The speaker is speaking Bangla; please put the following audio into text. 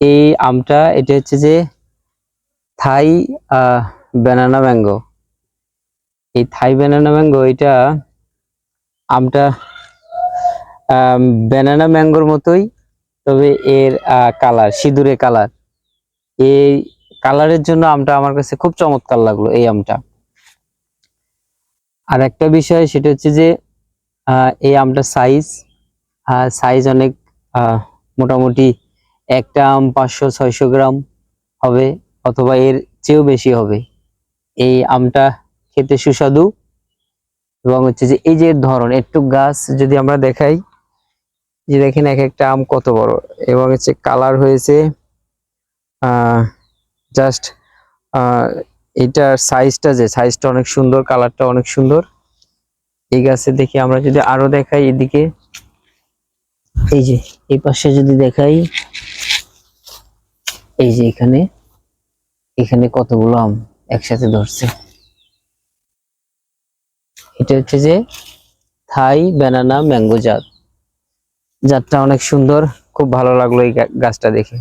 এই আমটা, এটা হচ্ছে যে থাই ব্যানানা ম্যাঙ্গো এই থাই ব্যানানা ম্যাঙ্গো এটা আমটা ব্যানানা ম্যাঙ্গোর মতোই, তবে এর কালার সিঁদুরে কালার এই কালারের জন্য আমটা আমার কাছে খুব চমৎকার লাগল, এই আমটা। আর একটা বিষয়, সেটা হচ্ছে যে এই আমটা সাইজ সাইজ অনেক মোটামুটি একটা আম পাঁচশো, ছয়শো গ্রাম হবে অথবা এর চেয়েও বেশি হবে। এই আমটা খেতে সুস্বাদু এবং হচ্ছে যে এই যে ধরন, একটু গাছ যদি আমরা দেখাই, যে দেখেন এক একটা আম কত বড় এবং হচ্ছে কালার হয়েছে জাস্ট এটার সাইজটা যে সাইজটা অনেক সুন্দর কালারটা অনেক সুন্দর। এই গাছে দেখি আমরা যদি আরও দেখাই এদিকে। এই যে, এই পাশে যদি দেখাই এই যে এখানে এখানে কতগুলো আম একসাথে ধরছে? এটা হচ্ছে যে থাই ব্যানানা ম্যাঙ্গো জাত। জাতটা অনেক সুন্দর, খুব ভালো লাগল এই গাছটা দেখে।